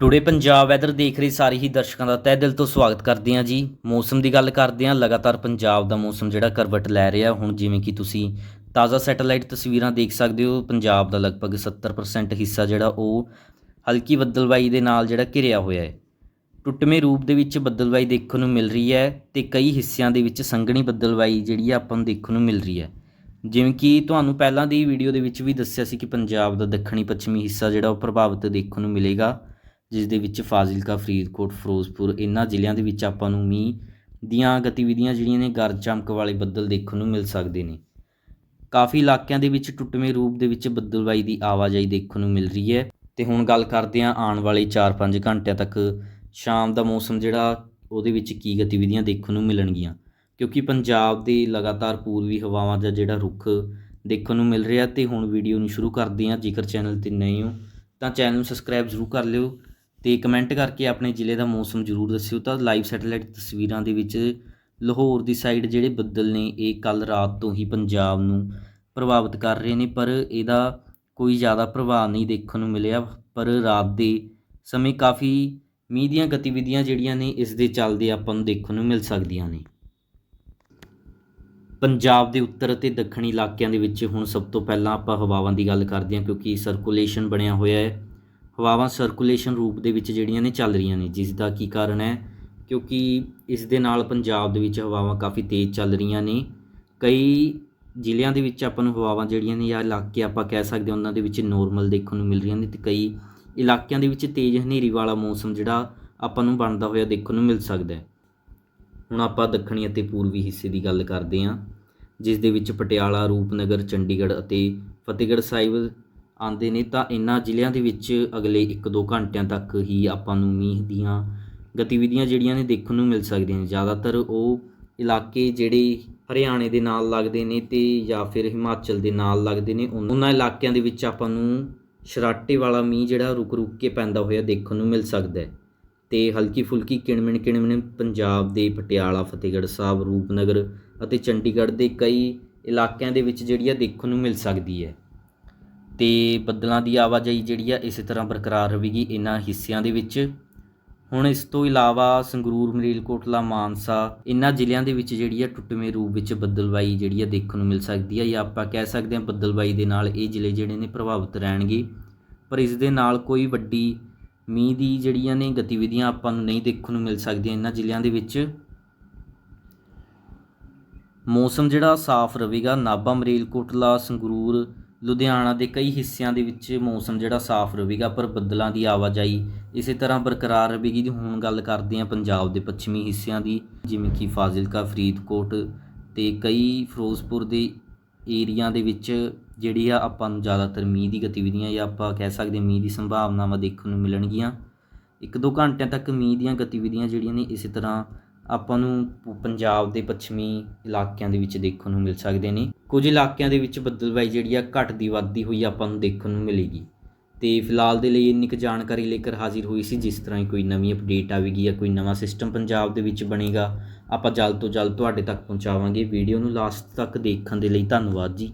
Today Punjab weather ਦੇਖ ਰਹੇ ਸਾਰੇ ਹੀ ਦਰਸ਼ਕਾਂ ਦਾ ਤਹਿ ਦਿਲ ਤੋਂ ਸਵਾਗਤ ਕਰਦੇ ਹਾਂ ਜੀ। ਮੌਸਮ ਦੀ ਗੱਲ ਕਰਦੇ ਹਾਂ। ਲਗਾਤਾਰ ਪੰਜਾਬ ਦਾ ਮੌਸਮ ਜਿਹੜਾ ਕਰਵਟ ਲੈ ਰਿਹਾ। ਹੁਣ ਜਿਵੇਂ ਕਿ ਤੁਸੀਂ ਤਾਜ਼ਾ ਸੈਟੇਲਾਈਟ ਤਸਵੀਰਾਂ ਦੇਖ ਸਕਦੇ ਹੋ। ਪੰਜਾਬ ਦਾ ਲਗਭਗ 70% ਹਿੱਸਾ ਜਿਹੜਾ ਉਹ ਹਲਕੀ ਬੱਦਲਬਾਈ ਦੇ ਨਾਲ ਜਿਹੜਾ ਘਿਰਿਆ ਹੋਇਆ ਹੈ। ਟੁੱਟਵੇਂ ਰੂਪ ਦੇ ਵਿੱਚ ਬੱਦਲਬਾਈ ਦੇਖਣ ਨੂੰ ਮਿਲ ਰਹੀ ਹੈ ਤੇ ਕਈ ਹਿੱਸਿਆਂ ਦੇ ਵਿੱਚ ਸੰਘਣੀ ਬੱਦਲਬਾਈ ਜਿਹੜੀ ਆ ਆਪਾਂ ਨੂੰ ਦੇਖਣ ਨੂੰ ਮਿਲ ਰਹੀ ਹੈ। ਜਿਵੇਂ ਕਿ ਤੁਹਾਨੂੰ ਪਹਿਲਾਂ ਦੀ ਵੀਡੀਓ ਦੇ ਵਿੱਚ ਵੀ ਦੱਸਿਆ ਸੀ ਕਿ ਪੰਜਾਬ ਦਾ ਦੱਖਣੀ ਪੱਛਮੀ ਹਿੱਸਾ ਜਿਹੜਾ ਉਹ ਪ੍ਰਭਾਵਿਤ ਦੇਖਣ ਨੂੰ ਮਿਲੇਗਾ। ਜਿਸ ਦੇ ਵਿੱਚ ਫਾਜ਼ਿਲਕਾ, ਫਰੀਦਕੋਟ, ਫਿਰੋਜ਼ਪੁਰ ਇਹਨਾਂ ਜ਼ਿਲ੍ਹਿਆਂ ਦੇ ਵਿੱਚ ਆਪਾਂ ਨੂੰ ਮੀਂਹ ਦੀਆਂ ਗਤੀਵਿਧੀਆਂ ਜਿਹੜੀਆਂ ਨੇ ਗਰਜ ਚਮਕ ਵਾਲੇ ਬੱਦਲ ਦੇਖਣ ਨੂੰ ਮਿਲ ਸਕਦੇ ਨੇ। ਕਾਫੀ ਇਲਾਕਿਆਂ ਦੇ ਵਿੱਚ ਟੁੱਟਵੇਂ ਰੂਪ ਦੇ ਵਿੱਚ ਬੱਦਲਬਾਈ ਦੀ ਆਵਾਜਾਈ ਦੇਖਣ ਨੂੰ ਮਿਲ ਰਹੀ ਹੈ ਤੇ ਹੁਣ ਗੱਲ ਕਰਦੇ ਹਾਂ ਆਉਣ ਵਾਲੇ 4-5 ਘੰਟਿਆਂ ਤੱਕ ਸ਼ਾਮ ਦਾ ਮੌਸਮ ਜਿਹੜਾ ਉਹਦੇ ਵਿੱਚ ਕੀ ਗਤੀਵਿਧੀਆਂ ਦੇਖਣ ਨੂੰ ਮਿਲਣਗੀਆਂ, ਕਿਉਂਕਿ ਪੰਜਾਬ ਦੇ ਲਗਾਤਾਰ ਪੂਰਬੀ ਹਵਾਵਾਂ ਦਾ ਜਿਹੜਾ ਰੁੱਖ ਦੇਖਣ ਨੂੰ ਮਿਲ ਰਿਹਾ ਤੇ ਹੁਣ ਵੀਡੀਓ ਨੂੰ ਸ਼ੁਰੂ ਕਰਦੇ ਹਾਂ। ਜੇਕਰ ਚੈਨਲ ਤੇ ਨਏ ਹੋ ਤਾਂ ਚੈਨਲ ਨੂੰ ਸਬਸਕ੍ਰਾਈਬ ਜ਼ਰੂਰ ਕਰ ਲਿਓ ਤੇ ਕਮੈਂਟ ਕਰਕੇ ਆਪਣੇ ਜ਼ਿਲ੍ਹੇ ਦਾ ਮੌਸਮ ਜ਼ਰੂਰ ਦੱਸਿਓ ਤਾਂ ਲਾਈਵ ਸੈਟੇਲਾਈਟ ਤਸਵੀਰਾਂ ਦੇ ਵਿੱਚ ਲਾਹੌਰ ਦੀ ਸਾਈਡ ਜਿਹੜੇ ਬੱਦਲ ਨੇ, ਇਹ ਕੱਲ ਰਾਤ ਤੋਂ ਹੀ ਪੰਜਾਬ ਨੂੰ ਪ੍ਰਭਾਵਿਤ ਕਰ ਰਹੇ ਨੇ, ਪਰ ਇਹਦਾ ਕੋਈ ਜ਼ਿਆਦਾ ਪ੍ਰਭਾਵ ਨਹੀਂ ਦੇਖਣ ਨੂੰ ਮਿਲਿਆ, ਪਰ ਰਾਤ ਦੇ ਸਮੇਂ ਕਾਫੀ ਮੀਂਹ ਦੀਆਂ ਗਤੀਵਿਧੀਆਂ ਜਿਹੜੀਆਂ ਨੇ, ਇਸ ਦੇ ਚੱਲਦੇ ਆਪਾਂ ਨੂੰ ਦੇਖਣ ਨੂੰ ਮਿਲ ਸਕਦੀਆਂ ਨੇ। ਪੰਜਾਬ ਦੇ ਉੱਤਰ ਅਤੇ ਦੱਖਣੀ ਇਲਾਕਿਆਂ ਦੇ ਵਿੱਚ ਹੁਣ ਸਭ ਤੋਂ ਪਹਿਲਾਂ ਆਪਾਂ ਹਵਾਵਾਂ ਦੀ ਗੱਲ ਕਰਦੇ ਹਾਂ, ਕਿਉਂਕਿ ਸਰਕੂਲੇਸ਼ਨ ਬਣਿਆ ਹੋਇਆ ਹੈ। ਹਵਾਵਾਂ ਸਰਕੂਲੇਸ਼ਨ ਰੂਪ ਦੇ ਵਿੱਚ ਜਿਹੜੀਆਂ ਨੇ ਚੱਲ ਰਹੀਆਂ ਨੇ, ਜਿਸ ਦਾ ਕੀ ਕਾਰਨ ਹੈ? ਕਿਉਂਕਿ ਇਸ ਦੇ ਨਾਲ ਪੰਜਾਬ ਦੇ ਵਿੱਚ ਹਵਾਵਾਂ ਕਾਫੀ ਤੇਜ਼ ਚੱਲ ਰਹੀਆਂ ਨੇ। ਕਈ ਜ਼ਿਲ੍ਹਿਆਂ ਦੇ ਵਿੱਚ ਆਪਾਂ ਨੂੰ ਹਵਾਵਾਂ ਜਿਹੜੀਆਂ ਨੇ ਜਾਂ ਇਲਾਕੇ ਆਪਾਂ ਕਹਿ ਸਕਦੇ ਉਹਨਾਂ ਦੇ ਵਿੱਚ ਨੋਰਮਲ ਦੇਖਣ ਨੂੰ ਮਿਲ ਰਹੀਆਂ ਨੇ ਤੇ ਕਈ ਇਲਾਕਿਆਂ ਦੇ ਵਿੱਚ ਤੇਜ਼ ਹਨੇਰੀ ਵਾਲਾ ਮੌਸਮ ਜਿਹੜਾ ਆਪਾਂ ਨੂੰ ਬਣਦਾ ਹੋਇਆ ਦੇਖਣ ਨੂੰ ਮਿਲ ਸਕਦਾ ਹੈ। ਹੁਣ ਆਪਾਂ ਦੱਖਣੀ ਅਤੇ ਪੂਰਬੀ ਹਿੱਸੇ ਦੀ ਗੱਲ ਕਰਦੇ ਹਾਂ, ਜਿਸ ਦੇ ਵਿੱਚ ਪਟਿਆਲਾ, ਰੂਪਨਗਰ, ਚੰਡੀਗੜ੍ਹ ਅਤੇ ਫਤਿਹਗੜ੍ਹ ਸਾਹਿਬ ਆਉਂਦੇ ਨੇ ਤਾਂ ਇਹਨਾਂ ਜ਼ਿਲ੍ਹਿਆਂ ਦੇ ਵਿੱਚ ਅਗਲੇ 1-2 ਘੰਟਿਆਂ ਤੱਕ ਹੀ ਆਪਾਂ ਨੂੰ ਮੀਂਹ ਦੀਆਂ ਗਤੀਵਿਧੀਆਂ ਜਿਹੜੀਆਂ ਨੇ ਦੇਖਣ ਨੂੰ ਮਿਲ ਸਕਦੀਆਂ ਨੇ। ਜ਼ਿਆਦਾਤਰ ਉਹ ਇਲਾਕੇ ਜਿਹੜੇ ਹਰਿਆਣੇ ਦੇ ਨਾਲ ਲੱਗਦੇ ਨੇ ਤੇ ਜਾਂ ਫਿਰ ਹਿਮਾਚਲ ਦੇ ਨਾਲ ਲੱਗਦੇ ਨੇ ਉਨ- ਉਹਨਾਂ ਇਲਾਕਿਆਂ ਦੇ ਵਿੱਚ ਆਪਾਂ ਨੂੰ ਸ਼ਰਾਟੇ ਵਾਲਾ ਮੀਂਹ ਜਿਹੜਾ ਰੁਕ ਰੁਕ ਕੇ ਪੈਂਦਾ ਹੋਇਆ ਦੇਖਣ ਨੂੰ ਮਿਲ ਸਕਦਾ ਹੈ। ਤੇ ਹਲਕੀ ਫੁਲਕੀ ਕਿਣਮਿਣ ਕਿਣਮਿਣ ਪੰਜਾਬ ਦੇ ਪਟਿਆਲਾ, ਫਤਿਹਗੜ੍ਹ ਸਾਹਿਬ, ਰੂਪਨਗਰ ਅਤੇ ਚੰਡੀਗੜ੍ਹ ਦੇ ਕਈ ਇਲਾਕਿਆਂ ਦੇ ਵਿੱਚ ਜਿਹੜੀ ਆ ਦੇਖਣ ਨੂੰ ਮਿਲ ਸਕਦੀ ਹੈ। ਤੇ ਬੱਦਲਾਂ ਦੀ ਆਵਾਜਾਈ ਜਿਹੜੀ ਆ ਇਸੇ ਤਰ੍ਹਾਂ ਬਰਕਰਾਰ ਰਹੇਗੀ ਇਹਨਾਂ ਹਿੱਸਿਆਂ ਦੇ ਵਿੱਚ। ਹੁਣ ਇਸ ਤੋਂ ਇਲਾਵਾ ਸੰਗਰੂਰ ਮਰੀਲਕੋਟਲਾ ਮਾਨਸਾ ਇਹਨਾਂ ਜ਼ਿਲ੍ਹਿਆਂ ਦੇ ਵਿੱਚ ਜਿਹੜੀ ਆ ਟੁੱਟਵੇਂ ਰੂਪ ਵਿੱਚ ਬੱਦਲਬਾਈ ਜਿਹੜੀ ਆ ਦੇਖਣ ਨੂੰ ਮਿਲ ਸਕਦੀ ਆ ਜਾਂ ਆਪਾਂ ਕਹਿ ਸਕਦੇ ਹਾਂ ਬੱਦਲਬਾਈ ਦੇ ਨਾਲ ਇਹ ਜ਼ਿਲ੍ਹੇ ਜਿਹੜੇ ਨੇ ਪ੍ਰਭਾਵਿਤ ਰਹਿਣਗੇ। ਪਰ ਇਸ ਦੇ ਨਾਲ ਕੋਈ ਵੱਡੀ ਮੀਂਹ ਦੀ ਜਿਹੜੀਆਂ ਨੇ ਗਤੀਵਿਧੀਆਂ ਆਪਾਂ ਨੂੰ ਨਹੀਂ ਦੇਖਣ ਨੂੰ ਮਿਲ ਸਕਦੀਆਂ ਇਹਨਾਂ ਜ਼ਿਲ੍ਹਿਆਂ ਦੇ ਵਿੱਚ। ਮੌਸਮ ਜਿਹੜਾ ਸਾਫ਼ ਰਹੇਗਾ। ਨਾਭਾ ਮਰੇਲਕੋਟਲਾ ਸੰਗਰੂਰ ਲੁਧਿਆਣਾ ਦੇ ਕਈ ਹਿੱਸਿਆਂ ਦੇ ਵਿੱਚ ਮੌਸਮ ਜਿਹੜਾ ਸਾਫ਼ ਰਹੇਗਾ, ਪਰ ਬੱਦਲਾਂ ਦੀ ਆਵਾਜਾਈ ਇਸੇ ਤਰ੍ਹਾਂ ਬਰਕਰਾਰ ਰਹੇਗੀ। ਜੀ ਹੁਣ ਗੱਲ ਕਰਦੇ ਹਾਂ ਪੰਜਾਬ ਦੇ ਪੱਛਮੀ ਹਿੱਸਿਆਂ ਦੀ, ਜਿਵੇਂ ਕਿ ਫਾਜ਼ਿਲਕਾ, ਫਰੀਦਕੋਟ ਤੇ ਕਈ ਫਿਰੋਜ਼ਪੁਰ ਦੇ ਏਰੀਆ ਦੇ ਵਿੱਚ ਜਿਹੜੀ ਆ ਆਪਾਂ ਨੂੰ ਜ਼ਿਆਦਾਤਰ ਮੀਂਹ ਦੀ ਗਤੀਵਿਧੀਆਂ ਜਾਂ ਆਪਾਂ ਕਹਿ ਸਕਦੇ ਹਾਂ ਮੀਂਹ ਦੀ ਸੰਭਾਵਨਾਵਾਂ ਦੇਖਣ ਨੂੰ ਮਿਲਣਗੀਆਂ। ਇੱਕ ਦੋ ਘੰਟਿਆਂ ਤੱਕ ਮੀਂਹ ਦੀਆਂ ਗਤੀਵਿਧੀਆਂ ਜਿਹੜੀਆਂ ਨੇ ਇਸੇ ਤਰ੍ਹਾਂ ਆਪਾਂ ਨੂੰ ਪ- ਪੰਜਾਬ ਦੇ ਪੱਛਮੀ ਇਲਾਕਿਆਂ ਦੇ ਵਿੱਚ ਦੇਖਣ ਨੂੰ ਮਿਲ ਸਕਦੇ ਨੇ। ਕੁਝ ਇਲਾਕਿਆਂ ਦੇ ਵਿੱਚ ਬੱਦਲਬਾਈ ਜਿਹੜੀ ਆ ਘਟਦੀ ਵੱਧਦੀ ਹੋਈ ਆਪਾਂ ਨੂੰ ਦੇਖਣ ਨੂੰ ਮਿਲੇਗੀ। ਤੇ ਫਿਲਹਾਲ ਦੇ ਲਈ ਇੰਨੀ ਕੁ ਜਾਣਕਾਰੀ ਲੈ ਕੇ ਹਾਜ਼ਰ ਹੋਈ ਸੀ, ਜਿਸ ਤਰ੍ਹਾਂ ਹੀ ਕੋਈ ਨਵੀਂ ਅਪਡੇਟ ਆਵੇਗੀ ਜਾਂ ਕੋਈ ਨਵਾਂ ਸਿਸਟਮ ਪੰਜਾਬ ਦੇ ਵਿੱਚ ਬਣੇਗਾ, ਆਪਾਂ ਜਲਦ ਤੋਂ ਜਲਦ ਤੁਹਾਡੇ ਤੱਕ ਪਹੁੰਚਾਵਾਂਗੇ। ਵੀਡੀਓ ਨੂੰ ਲਾਸਟ ਤੱਕ ਦੇਖਣ ਦੇ ਲਈ ਧੰਨਵਾਦ ਜੀ।